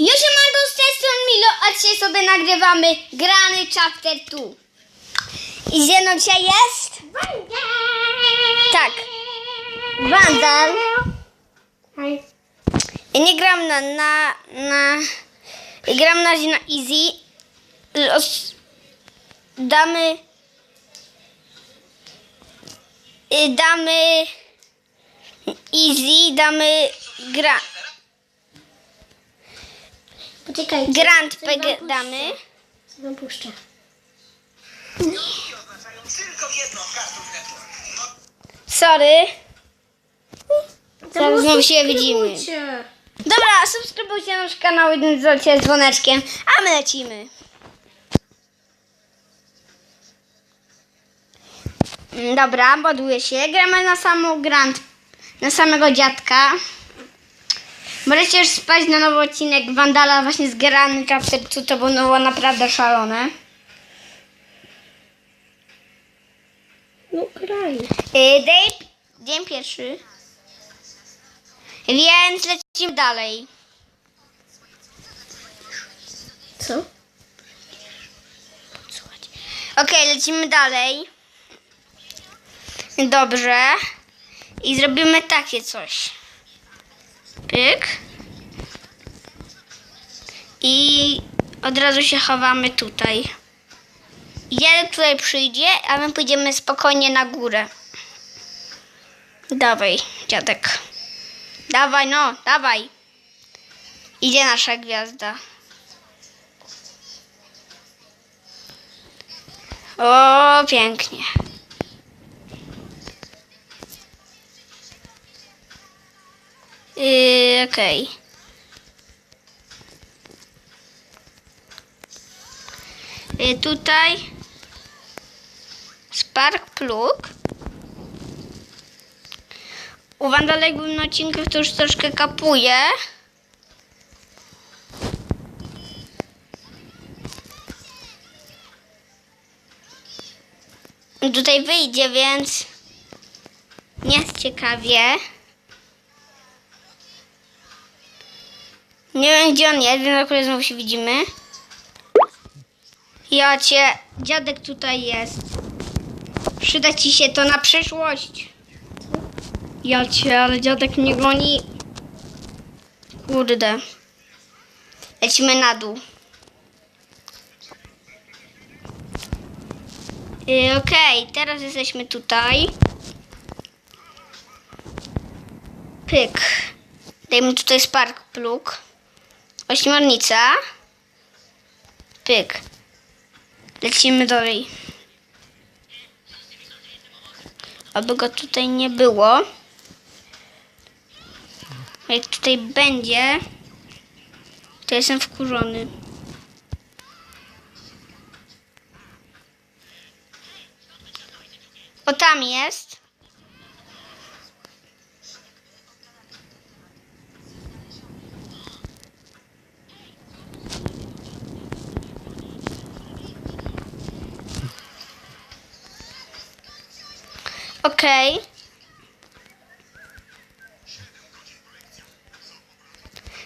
Już Margo z tej strony Milo, a dzisiaj sobie nagrywamy grany chapter 2. I ze mną dzisiaj jest? Tak. Wandal. Ja nie gram na, na, na, ja gram na razie na easy. Los, damy, y, damy easy, damy gra, Poczekaj. grand PG damy. Co wam puszczę? Sorry. Zaraz znowu się widzimy. Dobra, subskrybujcie nasz kanał i dzwoncie z dzwoneczkiem, a my lecimy. Mm, Dobra, ładuję się. Gramy na samą grand, na samego dziadka. Możecie już spać na nowy odcinek Wandala właśnie z Grany Chapter 2, to było naprawdę szalone. No graj. Yy, Day, dzień pierwszy. Więc lecimy dalej. Co? Okej, lecimy dalej. Dobrze. I zrobimy takie coś. Pyk. I od razu się chowamy tutaj. Jeden tutaj przyjdzie, a my pójdziemy spokojnie na górę. Dawaj, dziadek. Dawaj, no, dawaj. Idzie nasza gwiazda. O, pięknie. Yy, Okej. Yy, tutaj Spark Plug. U na odcinkach, to już troszkę kapuje. Tutaj wyjdzie, więc nie jest ciekawie. Nie wiem, gdzie on jest, więc akurat znowu się widzimy. Ja cię, dziadek tutaj jest. Przyda ci się to na przyszłość. Ja cię, ale dziadek mnie goni. Kurde. Lecimy na dół. Yy, Okej, teraz jesteśmy tutaj. Pyk. Dajmy tutaj spark plug. Ośmiornica. Pyk. Lecimy dalej. Aby go tutaj nie było. Jak tutaj będzie, to jestem wkurzony. O tam jest. Okej.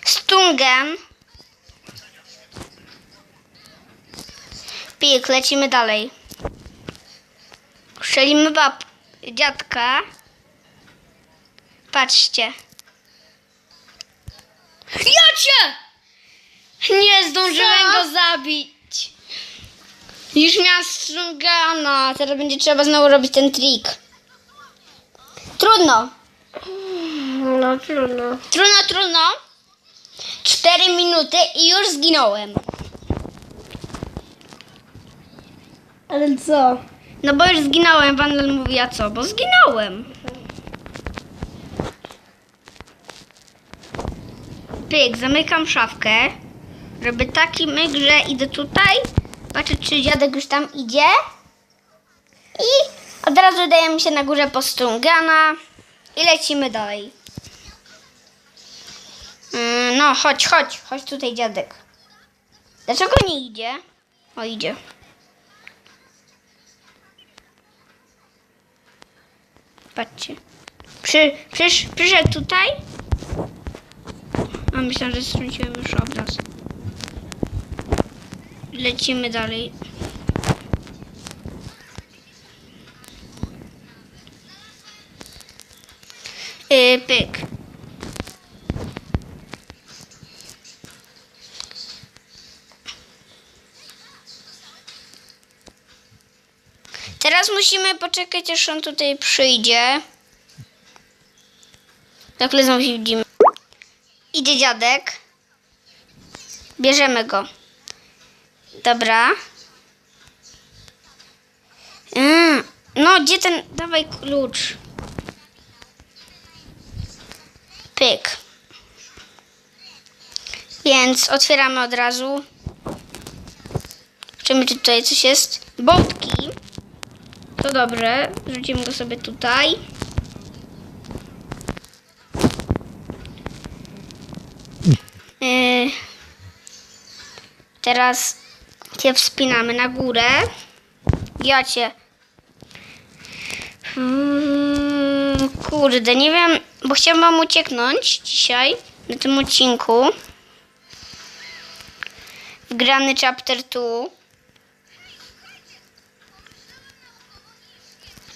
Stungen. Pik, lecimy dalej. Strzelimy bab dziadka. Patrzcie. Jacie! Nie zdążyłem Co? go zabić. Już miałam strungana. Teraz będzie trzeba znowu robić ten trik. Trudno. No trudno. Trudno, trudno. Cztery minuty i już zginąłem. Ale co? No bo już zginąłem. Wandel mówi, a co? Bo zginąłem. Pyk, zamykam szafkę. Robię taki myk, że idę tutaj. Patrzę, czy dziadek już tam idzie. I od razu dajemy się na górze postrungana. I lecimy dalej. Mm, No, chodź, chodź. Chodź tutaj, dziadek. Dlaczego nie idzie? O, idzie. Patrzcie. Przy, przysz, przyszedł tutaj. A myślałem, że strąciłem już obraz. Lecimy dalej. Yy, pyk. Teraz musimy poczekać, aż on tutaj przyjdzie. Tak znowu się widzimy. Idzie dziadek. Bierzemy go. Dobra. Mm, no, gdzie ten... Dawaj klucz. Pyk. Więc otwieramy od razu. Zobaczymy, czy tutaj coś jest. Bąbki. To dobrze. Rzucimy go sobie tutaj. Yy, teraz cię wspinamy na górę. Ja cię. Mm, kurde, nie wiem, bo chciałam ucieknąć dzisiaj na tym odcinku. Wgrany chapter 2.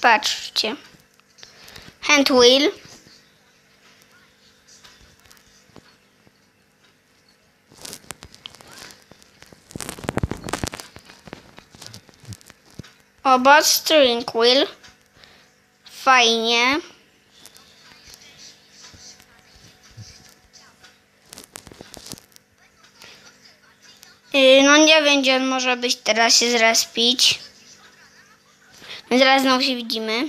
Patrzcie. Hand wheel. Oba steering wheel. Fajnie. No nie wiem, gdzie on może być teraz się zrespić. My zaraz znowu się widzimy.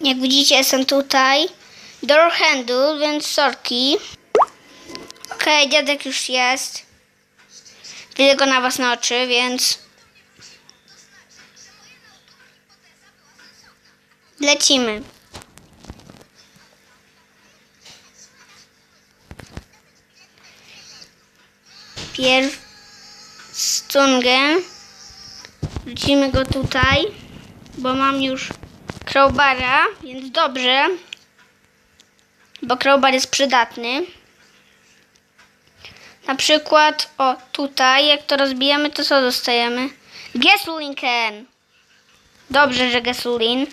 Jak widzicie, jestem tutaj. Door handle, więc sorki. Okej, dziadek już jest. Widzę go na was na oczy, więc lecimy. Pierw stungę. Wrzucimy go tutaj, bo mam już crowbara, więc dobrze, bo crowbar jest przydatny. Na przykład, o tutaj, jak to rozbijemy, to co dostajemy? Gasoline can. Dobrze, że gasoline.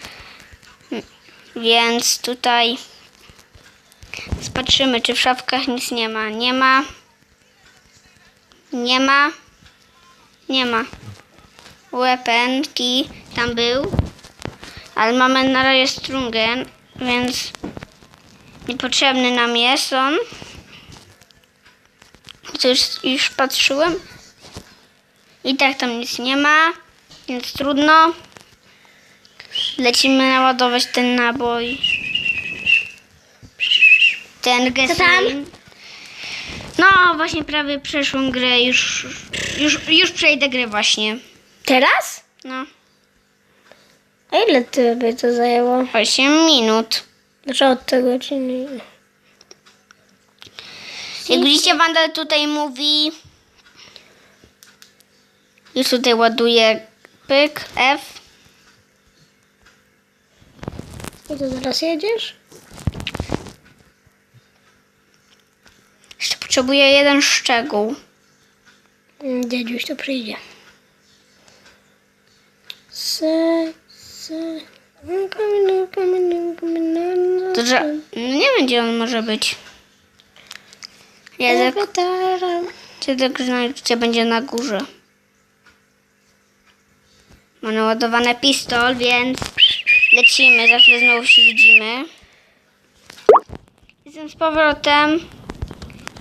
Więc tutaj spatrzymy, czy w szafkach nic nie ma. Nie ma. Nie ma. Nie ma. Weapon key tam był. Ale mamy na razie strungen, więc niepotrzebny nam jest on. Co już, już patrzyłem. I tak tam nic nie ma, więc trudno. Lecimy naładować ten nabój. Ten gasoline. No, właśnie prawie przeszłam grę, już, już, już przejdę grę właśnie. Teraz? No, A ile ty by to zajęło? 8 minut. Znaczy od tego, czy nie? Jak widzicie, Wanda tutaj mówi. Już tutaj ładuje pyk, F. I to zaraz jedziesz? Potrzebuję jeden szczegół. Dziedziuś to przyjdzie. Se, se. To, że nie wiem, gdzie on może być. Awatara. dziadek gdzie będzie na górze. Ma naładowany pistol, więc lecimy. Za chwilę znowu się widzimy. Jestem z powrotem.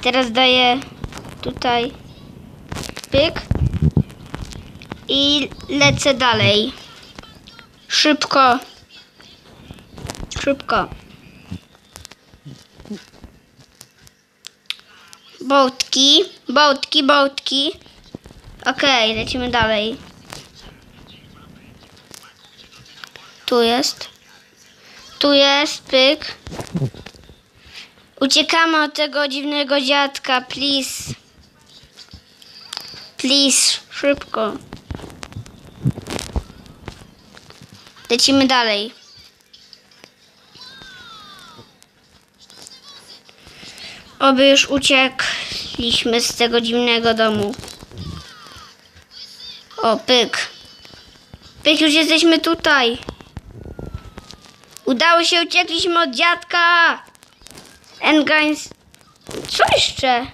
Teraz daję tutaj pyk. I lecę dalej. Szybko. Szybko. Bołtki, bołtki, bołtki. Okej, lecimy dalej. Tu jest. Tu jest, pyk. Uciekamy od tego dziwnego dziadka, please. Please, szybko. Lecimy dalej. Oby już uciekliśmy z tego dziwnego domu. O, pyk. Pyk, już jesteśmy tutaj. Udało się, uciekliśmy od dziadka. Engines. Co jeszcze?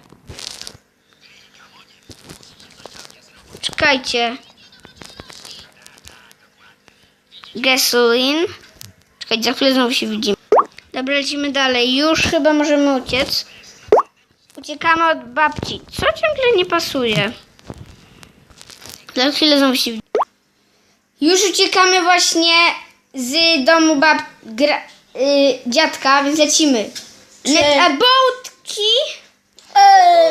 Czekajcie. Gasoline. Czekajcie, za chwilę znowu się widzimy. Dobra, lecimy dalej. Już chyba możemy uciec. Uciekamy od babci. Co ciągle nie pasuje? Za chwilę znowu się widzimy. Już uciekamy właśnie z domu bab... Gra... y, dziadka, więc lecimy. Le... A?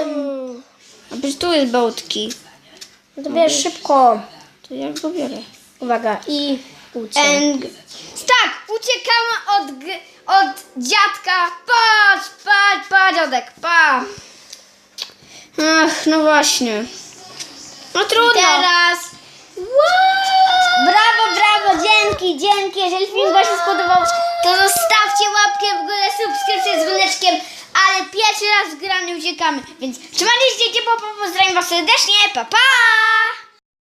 Um, A przecież tu jest bołtki. no to bierz szybko. To ja go biorę. Uwaga, i uciek. And... Tak, uciekamy od, g- od dziadka. Patrz, patrz, patrz, dziadek, pa. Ach, no właśnie. No trudno. Teraz. Brawo, brawo, dzięki, dzięki. Jeżeli film Wam się spodobał, to zostawcie łapkę w górę, subskrypcję z dzwoneczkiem. Ale pierwszy raz w uciekamy. Więc trzymajcie się ciepło, pozdrawiam Was serdecznie. Pa, pa!